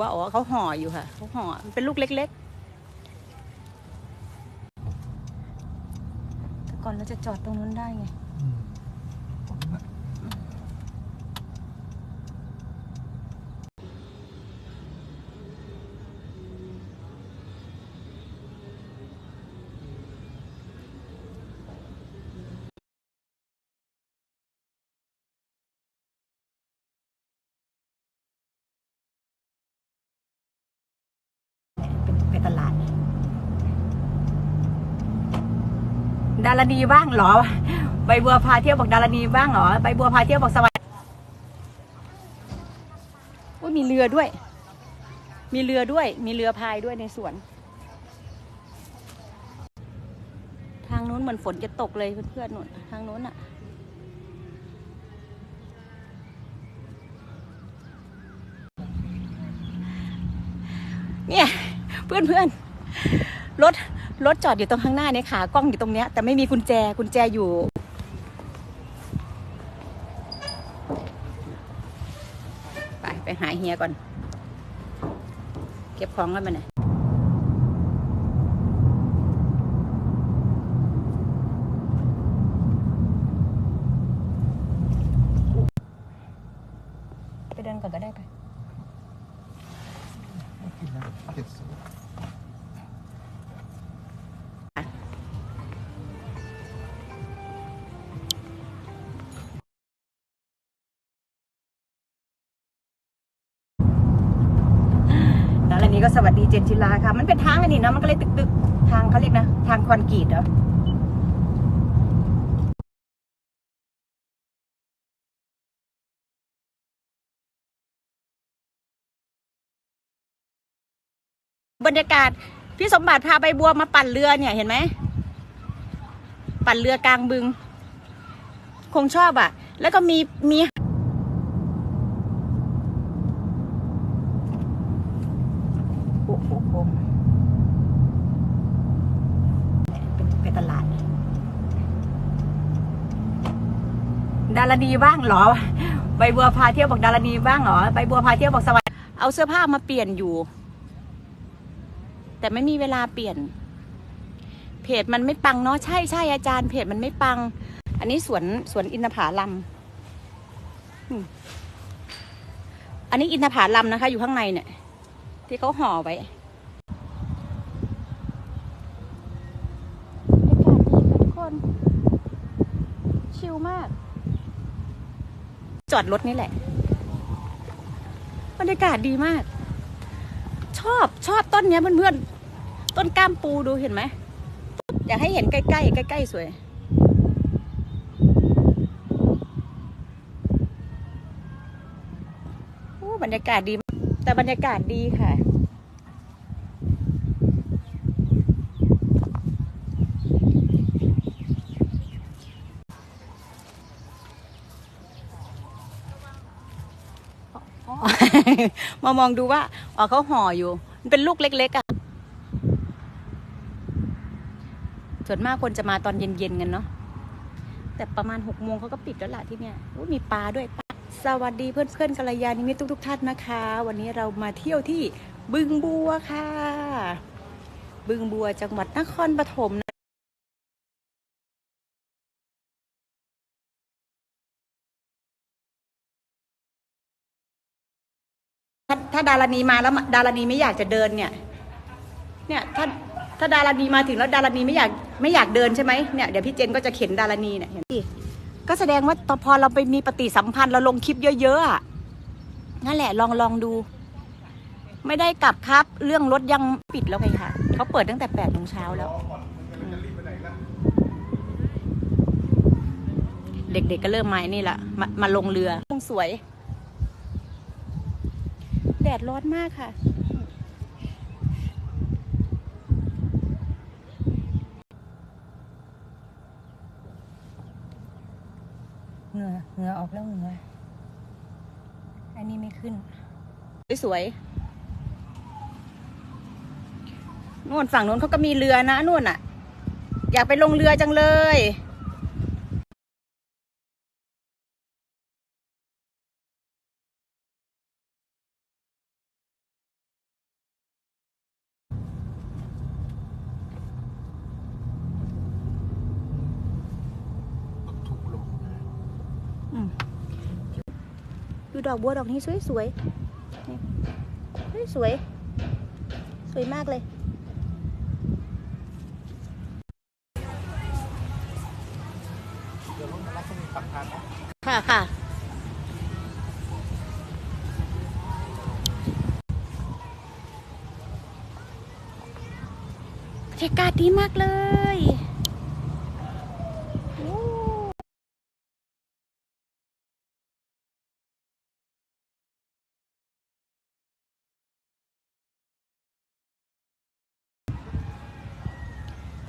ว่าอ๋อเขาห่ออยู่ค่ะเขาห่อมันเป็นลูกเล็กๆแต่ก่อนเราจะจอดตรงนู้นได้ไง อืมผมว่า เป็นไปตลาด ดารณีบ้างเหรอ ใบบัวพาเที่ยวบอกดารณีบ้างเหรอ ใบบัวพาเที่ยวบอกสวัสดีอุ้ยมีเรือด้วย มีเรือด้วย มีเรือพายด้วยในสวน ทางนู้นเหมือนฝนจะตกเลยเพื่อนๆนู่นทางนู้นอะเนี่ย เพื่อนๆรถ รถจอดอยู่ตรงข้างหน้าเนี่ยค่ะกล้องอยู่ตรงเนี้ยแต่ไม่มีกุญแจกุญแจอยู่ ไป ไปหาเฮียก่อน เก็บของกันมาหน่อย นนี้ก็สวัสดีเจนจิลาค่ะ มันเป็นทางอันนี้เนอะมันก็เลยตึกตึกๆทางเขาเรียกนะ ทางคอนกรีตเหรอบรรยากาศพี่สมบัติพาใบบัวมาปั่นเรือเนี่ยเห็นไหม ปั่นเรือกลางบึง คงชอบอะ แล้วก็มีมี โอ้โหเป็นไปตลาด ดารณีบ้างเหรอ ใบบัวพาเที่ยวบอกดารณีบ้างเหรอ ใบบัวพาเที่ยวบอกสวัสดีเอาเสื้อผ้ามาเปลี่ยนอยู่ แต่ไม่มีเวลาเปลี่ยน เพจมันไม่ปังเนาะ ใช่ใช่อาจารย์ เพจมันไม่ปัง อันนี้สวนสวนอินทผลัมอืมอันนี้อินทผลัมนะคะ อยู่ข้างในเนี่ย ที่เขาห่อไว้ อากาศดีค่ะทุกคน ชิลมาก จอดรถนี่แหละ บรรยากาศดีมาก ชอบชอบต้นเนี้ยเพื่อนๆ ต้นกล้ามปูดูเห็นไหม อยากให้เห็นใกล้ๆใกล้ๆสวย บรรยากาศดี แต่บรรยากาศดีค่ะ อ๋อ มามองดูว่าอ๋อเขาห่ออยู่มันเป็นลูกเล็ก ๆอะ่ะส่วนมากคนจะมาตอนเย็นๆกันเนาะแต่ประมาณหกโมงเขาก็ปิดแล้วล่ะที่เนี่ยมีปลาด้วยปลาสวัสดีเพื่อนๆกัลยาณิมิตทุกๆท่านนะคะ วันนี้เรามาเที่ยวที่บึงบัวค่ะ บึงบัวจังหวัดนครปฐม ถ้าถ้าดารณีมาแล้วดารณีไม่อยากจะเดินเนี่ย เนี่ยถ้าถ้าดารณีมาถึงแล้วดารณีไม่อยากไม่อยากเดินใช่ไหมเนี่ยเดี๋ยวพี่เจนก็จะเข็นดารณีเนี่ยเห็นดิก็แสดงว่าตอพอเราไปมีปฏิสัมพันธ์เราลงคลิปเยอะๆนั่นแหละลองลองดู ไม่ได้กลับครับ เรื่องรถยังปิดแล้วไงคะเขาเปิดตั้งแต่แปดโมงเช้าแล้ว เด็กๆก็เริ่มมาอ้นี่ละมามาลงเรือคงสวย ดดร้อนมากค่ะ เหงื่อเหงื่อออกแล้วเหงื่ออันนี้ไม่ขึ้น สวยๆนู่นฝั่งนู้นเขาก็มีเรือนะนู่นอะ อยากไปลงเรือจังเลย ดูดอกบัวดอกนี้สวยสวยๆนี่สวยสวยมากเลยเดี๋ยวรุ่นรักก็มีปักทานนะค่ะค่ะบรรยากาศดีมากเลย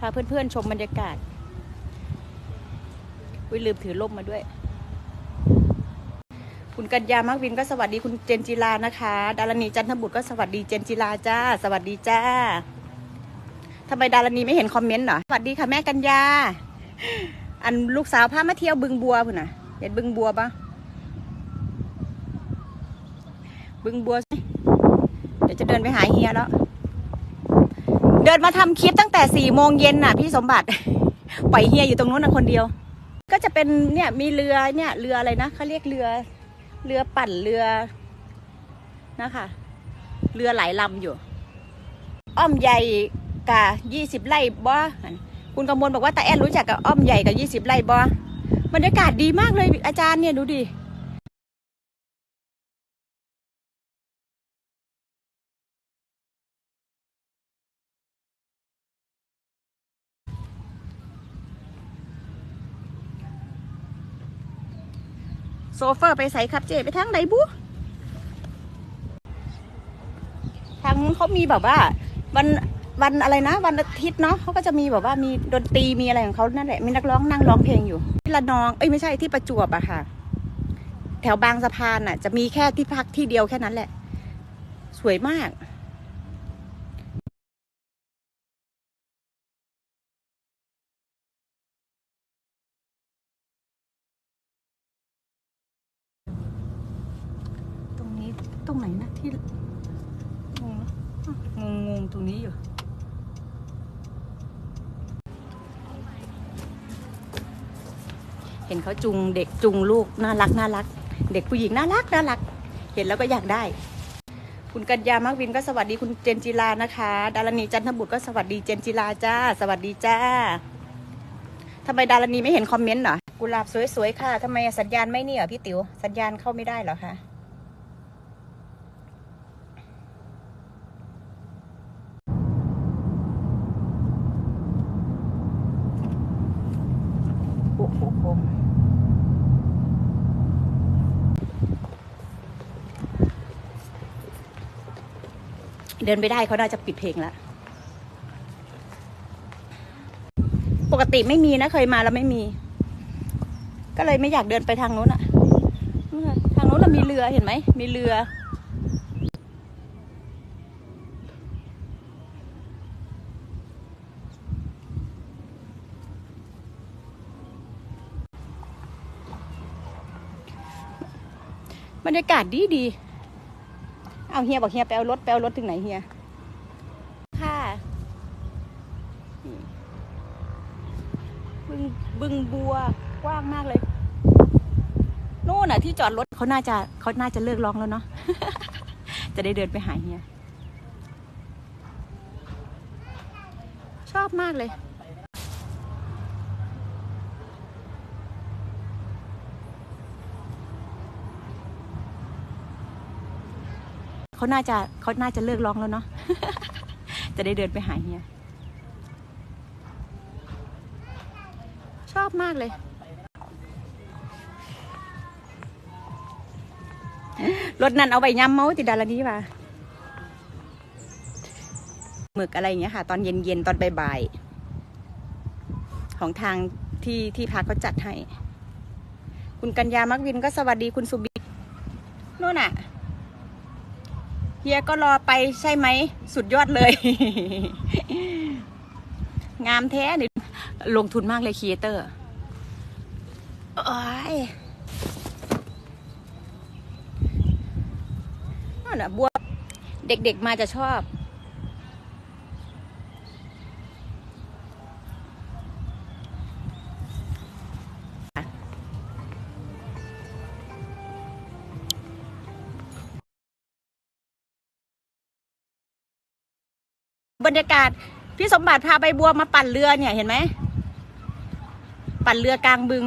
พาเพื่อนๆชมบรรยากาศวิลืมถือร่มมาด้วย คุณกัญญามักวินก็สวัสดีคุณเจนจิลานะคะ ดารณีจันทบุตรก็สวัสดีเจนจิลาจ้า สวัสดีจ้าทำไมดารณีไม่เห็นคอมเมนต์หรอสวัสดีค่ะแม่กัญญา อันลูกสาวพามาเที่ยวบึงบัวพุ่นน่ะเห็นบึงบัวปะบึงบัวสิเดี๋ยวจะเดินไปหาเฮียแล้ว เดินมาทำคลิปตั้งแต่สี่โมงเย็นน่ะ พี่สมบัติปล่อยเฮียอยู่ตรงนู้นน่ะคนเดียว ก็จะเป็นเนี่ยมีเรือเนี่ยเรืออะไรนะเขาเรียกเรือ เรือปั่นเรือนะคะเรือหลายลำอยู่ อ้อมใหญ่กะยี่สิบไร่บ่คุณกำมลบอกว่าตาแอนรู้จักกับอ้อมใหญ่กับยี่สิบไร่บ่บรรยากาศดีมากเลยอาจารย์เนี่ยดูดิ โซเฟอร์ไปใส่ครับเจไปทางไหนบุทางนู้นเขามีแบบว่า วันวันอะไรนะ วันอาทิตย์เนาะเขาก็จะมีแบบว่ามีดนตรีมีอะไรของเขานั่นแหละมีนักร้องนั่งร้องเพลงอยู่ที่ละนองเอ้ยไม่ใช่ที่ประจวบอะค่ะ แถวบางสะพานอะจะมีแค่ที่พักที่เดียวแค่นั้นแหละ สวยมาก ตรงนี้ตรงไหนนะที่งงงงงงตรงนี้อยู่ เห็นเขาจุงเด็กจุงลูกน่ารักน่ารัก เด็กผู้หญิงน่ารักน่ารัก เห็นแล้วก็อยากได้ คุณกัญญามักวินก็สวัสดีคุณเจนจิลานะคะ ดารณีจันทบุตรก็สวัสดีเจนจิลาจ้า สวัสดีจ้าทำไมดารณีไม่เห็นคอมเมนต์เหรอกุหลาบสวยๆค่ะทำไมสัญญาณไม่เนี่ยพี่ติ๋วสัญญาณเข้าไม่ได้เหรอคะ โอ้โหโห เดินไปได้เขาน่าจะปิดเพลงแล้วปกติไม่มีนะเคยมาแล้วไม่มี ก็เลยไม่อยากเดินไปทางนู้นอะทางนู้นเรามีเรือเห็นไหมมีเรือบรรยากาศดีดี เอาเฮียบอกเฮียไปเอารถไปเอารถถึงไหนเฮีย ค่ะนี่บึงบึงบัวกว้างมากเลยนู่นน่ะ ที่จอดรถเขาน่าจะเขาน่าจะเลิกร้องแล้วเนาะ จะได้เดินไปหาเฮีย ชอบมากเลย เขาน่าจะเขาน่าจะเลิกร้องแล้วเนาะจะได้เดินไปหาเฮียชอบมากเลย รถนั้นเอาไปย้ำเมาติดดารานี้ป่ะหมึกอะไรอย่างเงี้ยค่ะ ตอนเย็นๆตอนบ่ายๆของทางที่ที่พักเขาจัดให้ คุณกัญญามักวินก็สวัสดีคุณสุบินู่นน่ะ เฮียก็รอไปใช่ไหม สุดยอดเลย งามแท้นี่ลงทุนมากเลยครีเอเตอร์โอ้ยนั่นน่ะบัวเด็กๆมาจะชอบ บรรยากาศพี่สมบัติพาใบบัวมาปั่นเรือเนี่ยเห็นไหม ปั่นเรือกลางบึง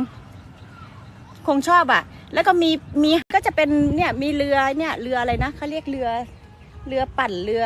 คงชอบอะ แล้วก็มีมีก็จะเป็นเนี่ยมีเรือเนี่ยเรืออะไรนะเขาเรียกเรือ เรือปั่นเรือ